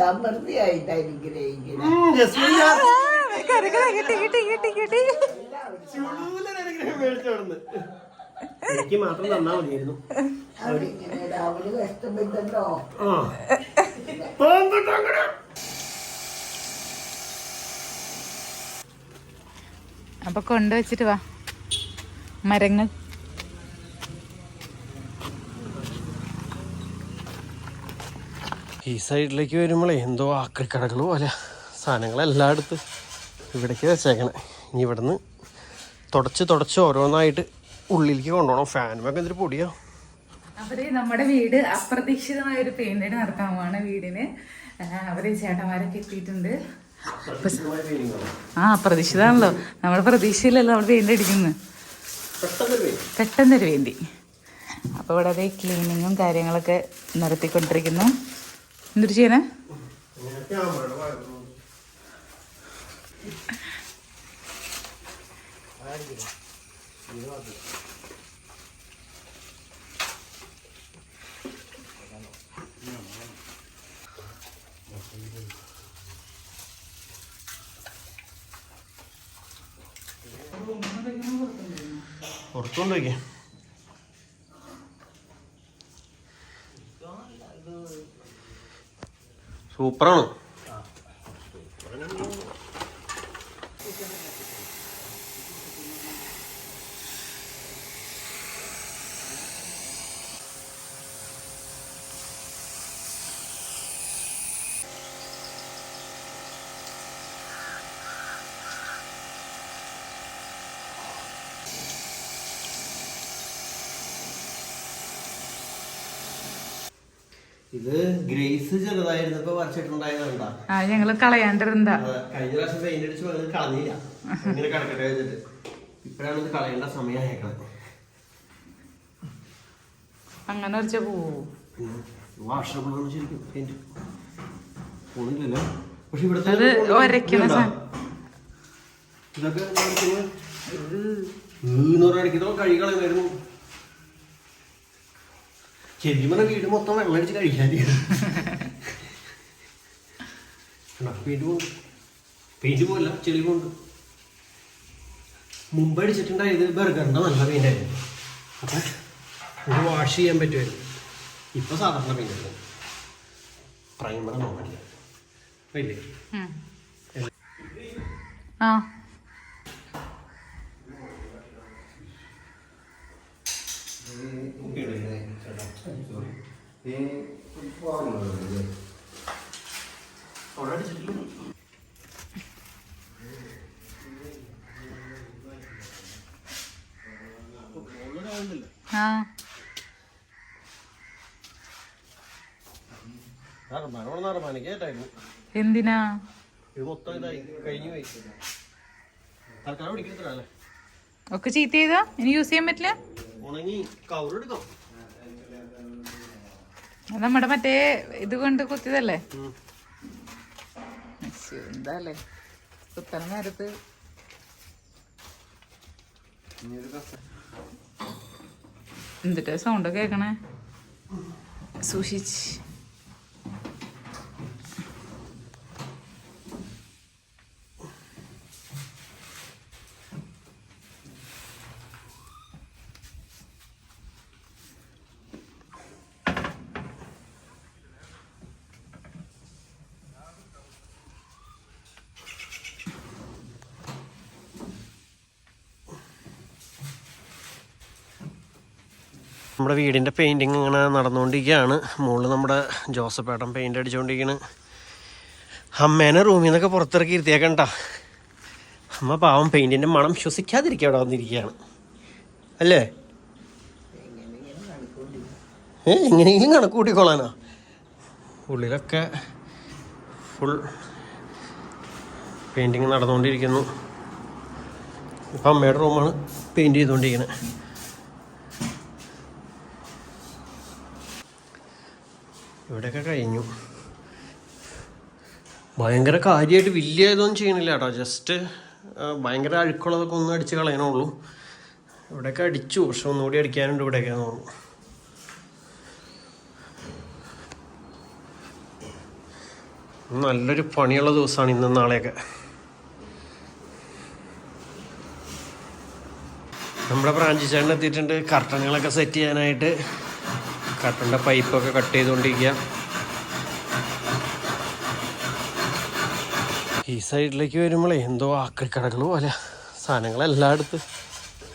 സമൃദ്ധി ആയിട്ടായിരിക്കും ഇരിക്കുന്നത് ഉം, ജസ്മിൻ ഞാൻ കിട്ടി. എനിക്ക് മാത്രം തന്നാ മതിയായിരുന്നു. അവർ കഷ്ടപ്പെട്ടല്ലോ? അപ്പൊ കൊണ്ടുവച്ചിട്ട് വാ. മരങ്ങൾ ഈ സൈഡിലേക്ക് വരുമ്പോഴേ എന്തോ ആക്രിക്കടകൾ പോലെ സാധനങ്ങളെല്ലാം എടുത്ത് ഇവിടേക്ക് വെച്ചേക്കണേ. ഇനി ഇവിടുന്ന് തുടച്ച് തുടച്ച് ഓരോന്നായിട്ട് ഉള്ളിലേക്ക് കൊണ്ടുപോകണം ഫാനുമൊക്കെ എന്തൊരു പൊടിയോ. അവർ നമ്മുടെ വീട് അപ്രതീക്ഷിതമായ ഒരു പെയിന്റ് നടത്താമാണ് വീടിന് അവർ ചേട്ടന്മാരൊക്കെ എത്തിയിട്ടുണ്ട്. ആ അപ്രതീക്ഷിതാണല്ലോ. നമ്മുടെ പ്രതീക്ഷയിലല്ലോ നമ്മൾ പെയിന്റ് അടിക്കുന്നത്. പെട്ടെന്നൊരു വേണ്ടി അപ്പോൾ ഇവിടെ അതേ ക്ലീനിങ്ങും കാര്യങ്ങളൊക്കെ നടത്തിക്കൊണ്ടിരിക്കുന്നു. എന്തൊരു ചെയ്യണേ? പുറത്തുകൊണ്ട് સૂપરણ ഇത് ഗ്രേസ് ചെറുതായിരുന്നപ്പോ വരച്ചിട്ടുണ്ടായതാണ്ടാ. ആ ഞങ്ങൾ കളയാണ്ടിരുന്നാ കഴിഞ്ഞ പ്രാവശ്യം പെയിന്റ് അടിച്ച് അത് കളഞ്ഞില്ല. ഇങ്ങനെ കിടക്കട്ടെ വെച്ചിട്ട്. ഇപ്പഴാണ് ഇത് കളയേണ്ട സമയമായേക്കണത് അങ്ങനെ വരച്ച പോവൂ? വാഷബിളാണ് ശരിക്കും പെയിന്റ് പോണില്ലല്ലോ. പക്ഷെ ഇവിടുത്തെ. ഇതൊക്കെ കഴുകളെ അടിക്കുന്നത്? പറഞ്ഞാൽ വീട് മൊത്തം വെള്ളം അടിച്ച് കഴിക്കാൻ പെയിന്റ് പോകും പെയിന്റ് പോകല്ല ചെളി പോകുന്നുണ്ട് മുമ്പ് അടിച്ചിട്ടുണ്ടായത് ബർഗറിന്റെ നല്ല പെയിന്റ് ആയിരുന്നു അപ്പൊ ഇത് വാഷ് ചെയ്യാൻ പറ്റുമായിരുന്നു. ഇപ്പൊ സാധാരണ പെയിന്റ് ആയിരുന്നു പ്രൈമർ നോക്കില്ല. ആ അവിടെ അടിച്ചിട്ടില്ല ആ. എന്തിനാ? ഒക്കെ ചീത്ത ചെയ്തോ ഇനി യൂസ് ചെയ്യാൻ പറ്റില്ല? ഉണങ്ങി കവറെടുക്കാം നമ്മുടെ മറ്റേ ഇത് കൊണ്ട് കുത്തിയതല്ലേ? എന്താല്ലേ? കുത്തന നേരത്ത്. എന്തിട്ടാ സൗണ്ട് കേക്കണേ? സൂക്ഷിച്ച്. നമ്മുടെ വീടിന്റെ പെയിന്റിങ് ഇങ്ങനെ നടന്നുകൊണ്ടിരിക്കുകയാണ്. മുകളിൽ നമ്മുടെ ജോസഫ് ഏട്ടൻ പെയിന്റ് അടിച്ചുകൊണ്ടിരിക്കുകയാണ് അമ്മേനെ റൂമിൽ നിന്നൊക്കെ പുറത്തിറക്കി ഇരുത്തിയേക്കണ്ട അമ്മ പാവം പെയിന്റിന്റെ മണം ശ്വസിക്കാതിരിക്കുക അവിടെ വന്നിരിക്കുകയാണ്. അല്ലേ? ഏ എങ്ങനെയെങ്കിലും കണക്ക് കൂട്ടിക്കോളാനാ? ഉള്ളിലൊക്കെ ഫുൾ പെയിന്റിങ് നടന്നുകൊണ്ടിരിക്കുന്നു. ഇപ്പം അമ്മയുടെ റൂമാണ് പെയിന്റ് ചെയ്തുകൊണ്ടിരിക്കുന്നത് ഇവിടെയൊക്കെ കഴിഞ്ഞു. ഭയങ്കര കാര്യമായിട്ട് വലിയ ഇതൊന്നും ചെയ്യണില്ല കേട്ടോ ജസ്റ്റ് ഭയങ്കര അഴുക്കുള്ളതൊക്കെ ഒന്ന് അടിച്ച് കളയണുള്ളൂ ഇവിടെയൊക്കെ അടിച്ചു. പക്ഷെ ഒന്നുകൂടി അടിക്കാനുണ്ട് ഇവിടെയൊക്കെ തോന്നുന്നു. നല്ലൊരു പണിയുള്ള ദിവസമാണ് ഇന്നും നാളെയൊക്കെ. നമ്മുടെ ബ്രാഞ്ച് ചേട്ടൻ എത്തിയിട്ടുണ്ട്. കർട്ടനുകളൊക്കെ സെറ്റ് ചെയ്യാനായിട്ട്. കർട്ടന്റെ പൈപ്പൊക്കെ കട്ട് ചെയ്തുകൊണ്ടിരിക്കുക. ഈ സൈഡിലേക്ക് വരുമ്പോഴേ എന്തോ ആക്രിക്കടകൾ പോലെ സാധനങ്ങളെല്ലാം എടുത്ത്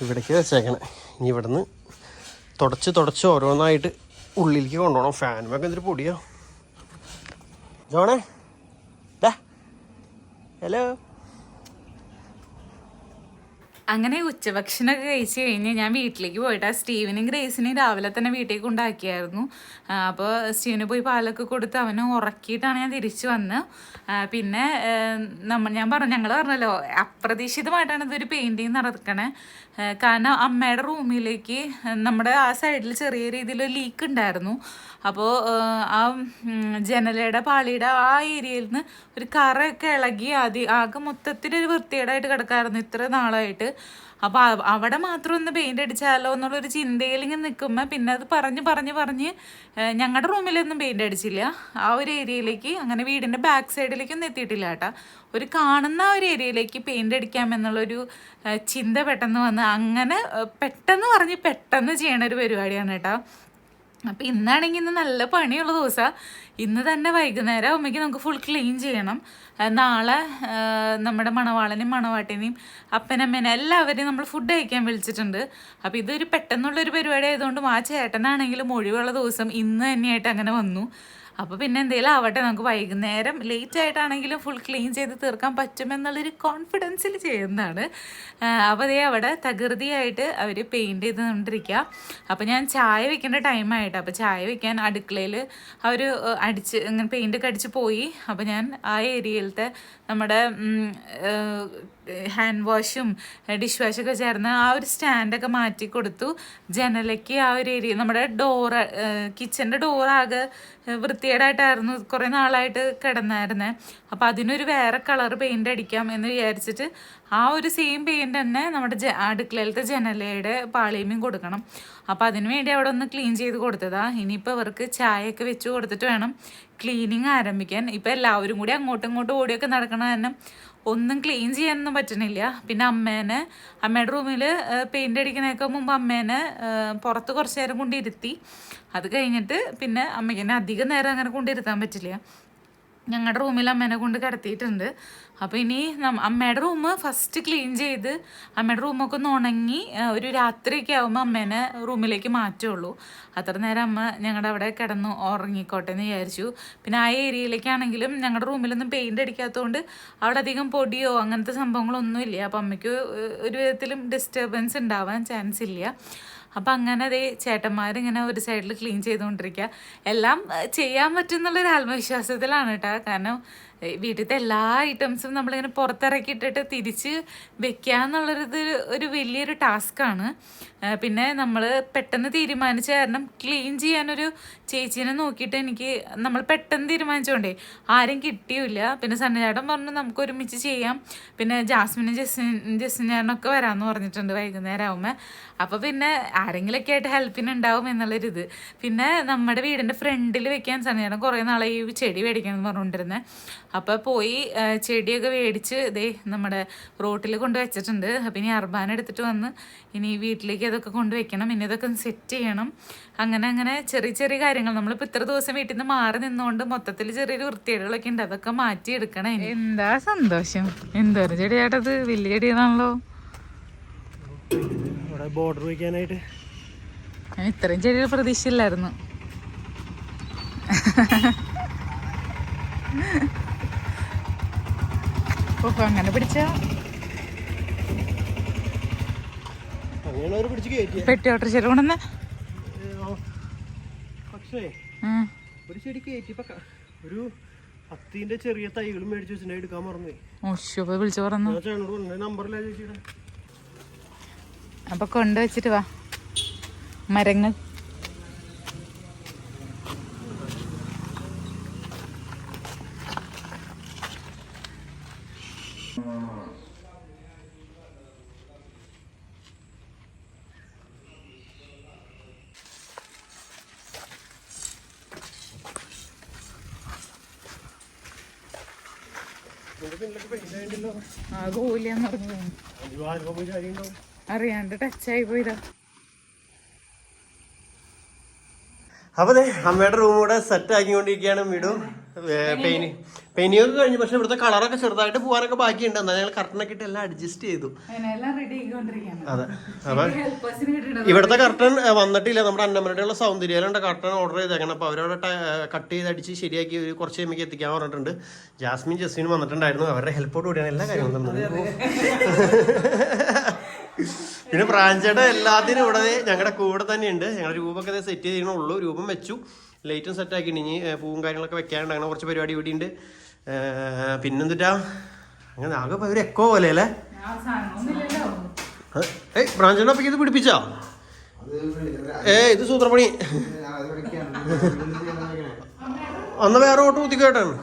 ഇവിടേക്ക് വെച്ചേക്കണേ. ഇനി ഇവിടുന്ന് തുടച്ച് തുടച്ച് ഓരോന്നായിട്ട് ഉള്ളിലേക്ക് കൊണ്ടുപോകണം. ഫാനുമൊക്കെ എന്തൊരു പൊടിയോ. ജോണേ ഹലോ അങ്ങനെ ഉച്ചഭക്ഷണമൊക്കെ കഴിച്ച് കഴിഞ്ഞ് ഞാൻ വീട്ടിലേക്ക് പോയിട്ട് ആ സ്റ്റീവിനും ഗ്രേസിനെയും രാവിലെ തന്നെ വീട്ടിലേക്ക് കൊണ്ടാക്കിയായിരുന്നു അപ്പോൾ സ്റ്റീവിന് പോയി പാലൊക്കെ കൊടുത്ത് അവനെ ഉറക്കിയിട്ടാണ് ഞാൻ തിരിച്ചു വന്ന്. പിന്നെ നമ്മൾ ഞാൻ പറഞ്ഞു ഞങ്ങൾ പറഞ്ഞല്ലോ അപ്രതീക്ഷിതമായിട്ടാണ് ഇതൊരു പെയിന്റിങ് നടക്കണേ. കാരണം അമ്മയുടെ റൂമിലേക്ക് നമ്മുടെ ആ സൈഡിൽ ചെറിയ രീതിയിൽ ലീക്ക് ഉണ്ടായിരുന്നു. അപ്പോൾ ആ ജനലയുടെ പാളിയുടെ ആ ഏരിയയിൽ നിന്ന് ഒരു കറയൊക്കെ ഇളകി ആദ്യം ആകെ മൊത്തത്തിൽ ഒരു വൃത്തികേടായിട്ട് കിടക്കായിരുന്നു ഇത്ര നാളായിട്ട്. അപ്പോൾ അവിടെ മാത്രം ഒന്ന് പെയിന്റ് അടിച്ചാലോ എന്നുള്ളൊരു ചിന്തയിൽ ഇങ്ങനെ നിൽക്കുമ്പോൾ പിന്നെ അത് പറഞ്ഞ് പറഞ്ഞ് പറഞ്ഞ് ഞങ്ങളുടെ റൂമിലൊന്നും പെയിന്റ് അടിച്ചില്ല. ആ ഒരു ഏരിയയിലേക്ക് അങ്ങനെ വീടിന്റെ ബാക്ക് സൈഡിലേക്കൊന്നും എത്തിയിട്ടില്ല കേട്ടാ. ഒരു കാണുന്ന ഒരു ഏരിയയിലേക്ക് പെയിന്റ് അടിക്കാമെന്നുള്ളൊരു ചിന്ത പെട്ടെന്ന് വന്ന് അങ്ങനെ പെട്ടെന്ന് പറഞ്ഞ് പെട്ടെന്ന് ചെയ്യണ ഒരു പരിപാടിയാണ് കേട്ടോ. അപ്പം ഇന്നാണെങ്കിൽ ഇന്ന് നല്ല പണിയുള്ള ദിവസമാണ് ഇന്ന് തന്നെ വൈകുന്നേരം ആകുമ്പോഴേക്കും നമുക്ക് ഫുൾ ക്ലീൻ ചെയ്യണം. നാളെ നമ്മുടെ മണവാളനെയും മണവാട്ടിനെയും അപ്പനമ്മേനെ എല്ലാവരെയും നമ്മൾ ഫുഡ് കഴിക്കാൻ വിളിച്ചിട്ടുണ്ട്. അപ്പോൾ ഇതൊരു പെട്ടെന്നുള്ളൊരു പരിപാടി ആയതുകൊണ്ടും ആ ചേട്ടനാണെങ്കിലും ഒഴിവുള്ള ദിവസം ഇന്ന് തന്നെയായിട്ട് അങ്ങനെ വന്നു. അപ്പോൾ പിന്നെ എന്തെങ്കിലും ആവട്ടെ നമുക്ക് വൈകുന്നേരം ലേറ്റ് ആയിട്ടാണെങ്കിലും ഫുൾ ക്ലീൻ ചെയ്ത് തീർക്കാൻ പറ്റുമെന്നുള്ളൊരു കോൺഫിഡൻസിൽ ചെയ്യുന്നതാണ്. അപ്പോൾ അതേ അവിടെ തകൃതിയായിട്ട് അവർ പെയിന്റ് ചെയ്തുകൊണ്ടിരിക്കുക അപ്പോൾ ഞാൻ ചായ വെക്കേണ്ട ടൈമായിട്ട് അപ്പോൾ ചായ വെക്കാൻ അടുക്കളയിൽ അവർ അടിച്ച് ഇങ്ങനെ പെയിന്റൊക്കെ അടിച്ച് പോയി. അപ്പോൾ ഞാൻ ആ ഏരിയയിലത്തെ നമ്മുടെ ഹാൻഡ് വാഷും ഡിഷ് വാഷൊക്കെ ചേർന്ന് ആ ഒരു സ്റ്റാൻഡൊക്കെ മാറ്റി കൊടുത്തു. ജനലയ്ക്ക് ആ ഒരു ഏരിയ നമ്മുടെ ഡോറ് കിച്ചന്റെ ഡോറാകെ വൃത്തികേടായിട്ടായിരുന്നു കുറേ നാളായിട്ട് കിടന്നായിരുന്നേ. അപ്പോൾ അതിനൊരു വേറെ കളർ പെയിന്റ് അടിക്കാം എന്ന് വിചാരിച്ചിട്ട് ആ ഒരു സെയിം പെയിന്റ് തന്നെ നമ്മുടെ അടുക്കളയിലത്തെ ജനലയുടെ പാളിയമേയും കൊടുക്കണം. അപ്പോൾ അതിന് വേണ്ടി അവിടെ ഒന്ന് ക്ലീൻ ചെയ്ത് കൊടുത്തതാ. ഇനിയിപ്പോൾ അവർക്ക് ചായയൊക്കെ വെച്ച് കൊടുത്തിട്ട് വേണം ക്ലീനിങ് ആരംഭിക്കാൻ. ഇപ്പോൾ എല്ലാവരും കൂടി അങ്ങോട്ടും ഇങ്ങോട്ടും ഓടിയൊക്കെ നടക്കണ കാരണം ഒന്നും ക്ലീൻ ചെയ്യാനൊന്നും പറ്റണില്ല. പിന്നെ അമ്മേനെ അമ്മയുടെ റൂമിൽ പെയിന്റ് അടിക്കണേക്കാൾ മുമ്പ് അമ്മേനെ പുറത്ത് കുറച്ച് നേരം കൊണ്ടിരുത്തി അത് കഴിഞ്ഞിട്ട് പിന്നെ അമ്മയ്ക്ക് അധികം നേരം അങ്ങനെ കൊണ്ടിരുത്താൻ പറ്റില്ല. ഞങ്ങളുടെ റൂമിൽ അമ്മേനെ കൊണ്ട് കിടത്തിയിട്ടുണ്ട്. അപ്പോൾ ഇനി അമ്മയുടെ റൂം ഫസ്റ്റ് ക്ലീൻ ചെയ്ത് അമ്മയുടെ റൂമൊക്കെ ഒന്ന് ഉണങ്ങി ഒരു രാത്രിയൊക്കെ ആകുമ്പോൾ അമ്മേനെ റൂമിലേക്ക് മാറ്റുള്ളൂ. അത്ര നേരം അമ്മ ഞങ്ങളുടെ അവിടെ കിടന്നു ഉറങ്ങിക്കോട്ടെ എന്ന് വിചാരിച്ചു. പിന്നെ ആ ഏരിയയിലേക്കാണെങ്കിലും ഞങ്ങളുടെ റൂമിലൊന്നും പെയിന്റ് അടിക്കാത്തതുകൊണ്ട് അവിടെ അധികം പൊടിയോ അങ്ങനത്തെ സംഭവങ്ങളൊന്നും ഇല്ല അപ്പോൾ അമ്മയ്ക്ക് ഒരു വിധത്തിലും ഡിസ്റ്റർബൻസ് ഉണ്ടാവാൻ ചാൻസ് ഇല്ല. അപ്പം അങ്ങനെ അതേ ചേട്ടന്മാരിങ്ങനെ ഒരു സൈഡിൽ ക്ലീൻ ചെയ്തുകൊണ്ടിരിക്കുക എല്ലാം ചെയ്യാൻ പറ്റുന്നുള്ളൊരു ആത്മവിശ്വാസത്തിലാണ് കേട്ടോ. കാരണം വീട്ടിലത്തെ എല്ലാ ഐറ്റംസും നമ്മളിങ്ങനെ പുറത്തിറക്കിയിട്ടിട്ട് തിരിച്ച് വെക്കുക എന്നുള്ളൊരിത് ഒരു വലിയൊരു ടാസ്ക്കാണ് പിന്നെ നമ്മൾ പെട്ടെന്ന് തീരുമാനിച്ച കാരണം ക്ലീൻ ചെയ്യാനൊരു ചേച്ചീനെ നോക്കിയിട്ട് എനിക്ക് നമ്മൾ പെട്ടെന്ന് തീരുമാനിച്ചോണ്ടേ ആരും കിട്ടിയില്ല. പിന്നെ സന്നചേട്ടൻ പറഞ്ഞു നമുക്ക് ഒരുമിച്ച് ചെയ്യാം. പിന്നെ ജാസ്മിനും ജസ്മിൻ ചേട്ടനൊക്കെ വരാമെന്ന് പറഞ്ഞിട്ടുണ്ട് വൈകുന്നേരം ആകുമ്പോൾ അപ്പോൾ പിന്നെ ആരെങ്കിലുമൊക്കെ ആയിട്ട് ഹെൽപ്പിന് ഉണ്ടാവും എന്നുള്ളൊരിത്. പിന്നെ നമ്മുടെ വീടിന്റെ ഫ്രണ്ടിൽ വെക്കാൻ സന്നചേട്ടൻ കുറേ നാളെ ഈ ചെടി മേടിക്കണം എന്ന് പറഞ്ഞുകൊണ്ടിരുന്നത് അപ്പോൾ പോയി ചെടിയൊക്കെ മേടിച്ച് ഇതേ നമ്മുടെ റോട്ടിൽ കൊണ്ട് വെച്ചിട്ടുണ്ട്. അപ്പൊ ഇനി അർബാൻ എടുത്തിട്ട് വന്ന് ഇനി വീട്ടിലേക്ക് അതൊക്കെ കൊണ്ടുവയ്ക്കണം ഇനി ഇതൊക്കെ സെറ്റ് ചെയ്യണം. അങ്ങനെ അങ്ങനെ ചെറിയ ചെറിയ കാര്യങ്ങൾ. നമ്മളിപ്പോൾ ഇത്ര ദിവസം വീട്ടിൽ നിന്ന് മാറി നിന്നുകൊണ്ട് മൊത്തത്തിൽ ചെറിയൊരു വൃത്തികേടുകളൊക്കെ ഉണ്ട്. അതൊക്കെ മാറ്റി എടുക്കണം എന്താ സന്തോഷം. എന്തൊരു ചെടിയാട്ടത്. വലിയ ചെടിയാണല്ലോ. ബോർഡർ വയ്ക്കാനായിട്ട്. ഞാൻ ഇത്രയും ചെടികൾ പ്രതീക്ഷയില്ലായിരുന്നു ഓഹോ അങ്ങനെ പിടിച്ച. പെട്ടി ഓട്ടർച്ചയിൽ കൊണ്ടുവന്നേ. പക്ഷേ. ഒരു ചെടി കയറ്റിയപ്പോ ഒരു പത്തിന്റെ ചെറിയ തൈകളും മേടിച്ച് വെച്ചിട്ടുണ്ടെങ്കിൽ എടുക്കാൻ അപ്പൊ വിളിച്ചു പറഞ്ഞു. നമ്പറില്ല ചേച്ചിയുടെ അപ്പൊ കൊണ്ടുവച്ചിട്ട് വാ. മരങ്ങൾ. പറഞ്ഞു. അറിയാണ്ട് ടച്ചായി പോയതാ. അപ്പൊ അമ്മയുടെ റൂം കൂടെ സെറ്റ് ആക്കിക്കൊണ്ടിരിക്കുകയാണ് വീടും പെയിന് പെയിനിങ് ഒക്കെ കഴിഞ്ഞു പക്ഷെ ഇവിടുത്തെ കളറൊക്കെ ചെറുതായിട്ട് പോകാനൊക്കെ ബാക്കിയുണ്ട്. എന്നാൽ ഞങ്ങൾ കർട്ടനൊക്കെ ഇട്ട് എല്ലാം അഡ്ജസ്റ്റ് ചെയ്തു. അതെ. അപ്പൊ ഇവിടുത്തെ കർട്ടൻ വന്നിട്ടില്ല. നമ്മുടെ അന്നമനയുടെ സൗന്ദര്യാലുണ്ട് കർട്ടൻ ഓർഡർ ചെയ്തേക്കണം അപ്പൊ അവരവിടെ കട്ട് ചെയ്ത് അടിച്ച് ശരിയാക്കി ഒരു കുറച്ച് കഴിയുമ്പോൾ എത്തിക്കാൻ പറഞ്ഞിട്ടുണ്ട്. ജാസ്മിൻ ജസ്മിൻ വന്നിട്ടുണ്ടായിരുന്നു. അവരുടെ ഹെൽപ്പോട് കൂടിയാണ് എല്ലാ കാര്യങ്ങളും തന്നത്. പിന്നെ ബ്രാഞ്ചയുടെ എല്ലാത്തിനും ഇവിടെ ഞങ്ങളുടെ കൂടെ തന്നെയുണ്ട്. ഞങ്ങളുടെ രൂപമൊക്കെ സെറ്റ് ചെയ്യണുള്ളൂ രൂപം വെച്ചു. ലൈറ്റും സെറ്റ് ആക്കിയിട്ടുണ്ട് ഇനി പൂവും കാര്യങ്ങളൊക്കെ വെക്കാനുണ്ട്. അങ്ങനെ കുറച്ച് പരിപാടി ഇവിടെ ഉണ്ട്. പിന്നെന്തിട്ടാ? അങ്ങനെ ആകെ ഒരു എക്കോ പോലെ അല്ലേ? ഏയ് ബ്രാഞ്ചിനൊപ്പം ഇത് പിടിപ്പിച്ചാ? ഏ ഇത് സൂത്രപ്പണി. അന്ന് വേറെ ഓട്ടോ ഊത്തിക്കേട്ടാണ്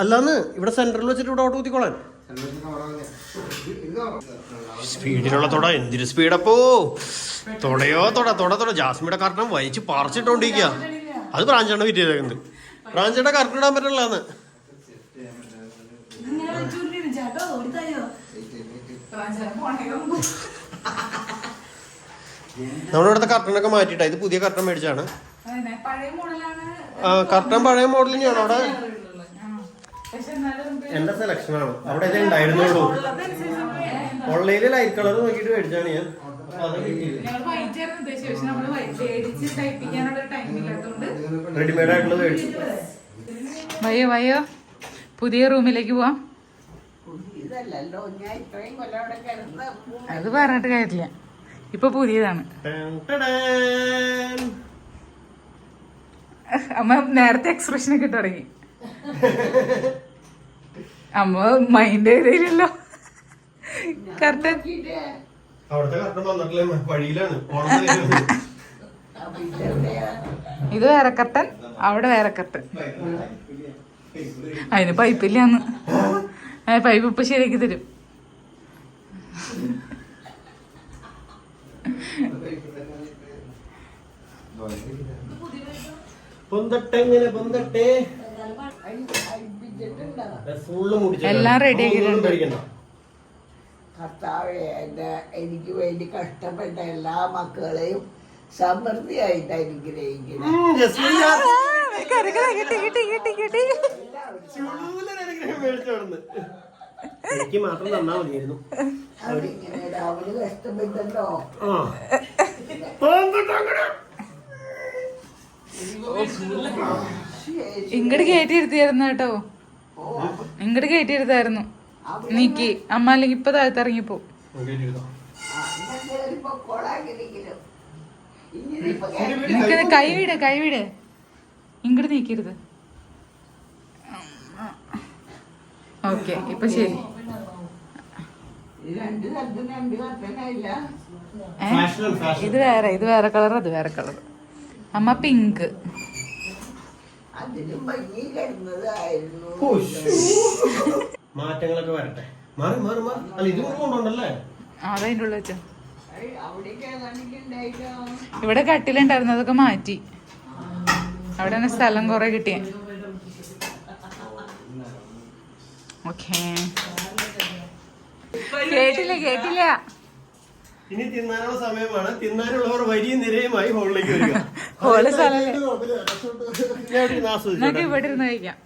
അല്ലാന്ന് ഇവിടെ സെന്ററിൽ വെച്ചിട്ട് ഇവിടെ ഓട്ടോ ഊത്തിക്കോളാൻ. സ്പീഡിലുള്ള തൊട എന്തൊരു സ്പീഡപ്പോ തൊടയോ തൊട തൊട തൊട. ജാസ്മിയുടെ കർട്ടൻ വലിച്ച് പറിച്ചിട്ടോണ്ടിരിക്കുക അത് ബ്രാഞ്ചാണ് ഫിറ്റ് ചെയ്തേക്കുന്നത് ബ്രാഞ്ചയുടെ കർട്ടൻ ഇടാൻ പറ്റില്ലാന്ന്. നമ്മളിവിടുത്തെ കർട്ടനൊക്കെ മാറ്റിട്ടാ ഇത് പുതിയ കർട്ടൻ മേടിച്ചാണ് കർട്ടൻ പഴയ മോഡൽ തന്നെയാണ് അവിടെ? എന്റെ സെലക്ഷൻ ആണ്. അവിടെ ഇത് ഉണ്ടായിരുന്നുള്ളൂ. ഓൺലൈനിൽ ലൈറ്റ് കളർ നോക്കിട്ട് മേടിച്ചാണ് ഞാൻ. റെഡിമെയ്ഡ് ആയിട്ടുള്ളത് മേടിച്ചു. വയ്യോ വയ്യോ. പുതിയ റൂമിലേക്ക് പോവാം. അത് പറഞ്ഞിട്ട് കാര്യമില്ല. ഇപ്പൊ പുതിയതാണ്. അമ്മ നേരത്തെ എക്സ്പ്രഷൻ ഒക്കെ ഇട്ട് തുടങ്ങി. അമ്മ മൈൻഡ് ചെയ്തില്ലല്ലോ കറക്റ്റ്. നോക്കിയിട്ട്. അവിടുത്തെ കർട്ടൻ വന്നിട്ടില്ല? വഴിയിലാണ്. ഇത് വേറെ കർട്ടൻ അവിടെ വേറെ കർട്ടൻ അതിന് പൈപ്പില്ലാന്ന്. അന്ന് പൈപ്പ് ഇപ്പൊ ശരിയാക്കി തരും. പൊന്തട്ടെങ്ങനെ പൊന്തട്ടെ. എല്ലാം റെഡി ആക്കിയിട്ടുണ്ട്. കർത്താവെ എനിക്ക് വേണ്ടി കഷ്ടപ്പെട്ട എല്ലാ മക്കളെയും സമൃദ്ധിയായിട്ട് അനുഗ്രഹിക്കണം. എനിക്ക് മാത്രം തന്നാ മതിയായിരുന്നു. കഷ്ടപ്പെട്ടല്ലോ. ആ. ഇങ്ങോട്ട് കയറ്റി ഇരുത്തിയായിരുന്നു കേട്ടോ. ഇങ്ങോട്ട് കയറ്റി ഇരുത്തായിരുന്നു നീക്കി. അമ്മ അല്ലെങ്കിൽ ഇപ്പൊ താഴ്ത്തിറങ്ങിപ്പോ. നിക്കത് കൈവിടെ കൈവിടെ ഇങ്ങട് ഇപ്പൊ നിനക്ക് കൈ വിട് കൈ വിട്. ഇങ്ങോട്ട് നീക്കരുത് ഓക്കെ ഇപ്പൊ ശരി. ഇത് വേറെ ഇത് വേറെ കളർ അത് വേറെ കളർ അമ്മ പിങ്ക്. അതിലും മാറ്റങ്ങളൊക്കെ വരട്ടെ. മാറി മാറി മാറി. അല്ല ഇത് കൊണ്ടുണ്ടല്ലേ അതതിന്റെ ഉള്ളിൽ വെച്ചോ. ഇവിടെ കട്ടിലുണ്ടായിരുന്നു അതൊക്കെ മാറ്റി. അവിടെ തന്നെ സ്ഥലം കുറെ കിട്ടിയ. ഓക്കേ. കേട്ടില്ല കേട്ടില്ല. ഇനി തിന്നാനുള്ള സമയമാണ്. തിന്നാനുള്ളവർ വലിയ നിരയുമായി ഹോളിലേക്ക് വരിക. ഹോൾ സ്ഥലല്ലേ ഇവിടെ ഇരുന്ന് നമുക്ക് ഇവിടെ ഇരുന്ന് കഴിക്കാം.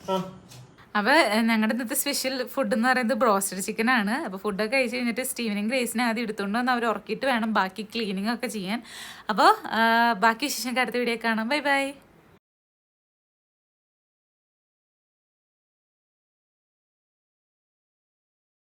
അപ്പൊ ഞങ്ങളുടെ ഇന്നത്തെ സ്പെഷ്യൽ ഫുഡ് എന്ന് പറയുന്നത് ബ്രോസ്റ്റഡ് ചിക്കൻ ആണ്. അപ്പൊ ഫുഡൊക്കെ കഴിച്ച് കഴിഞ്ഞിട്ട് സ്റ്റീവനും ഗ്രേസിനെ ആദ്യം എടുത്തുകൊണ്ട് വന്ന് അവർ ഉറക്കിയിട്ട് വേണം ബാക്കി ക്ലീനിങ് ഒക്കെ ചെയ്യാൻ. അപ്പോൾ ബാക്കി വിശേഷം അടുത്ത വീഡിയോ കാണാം. Bye bye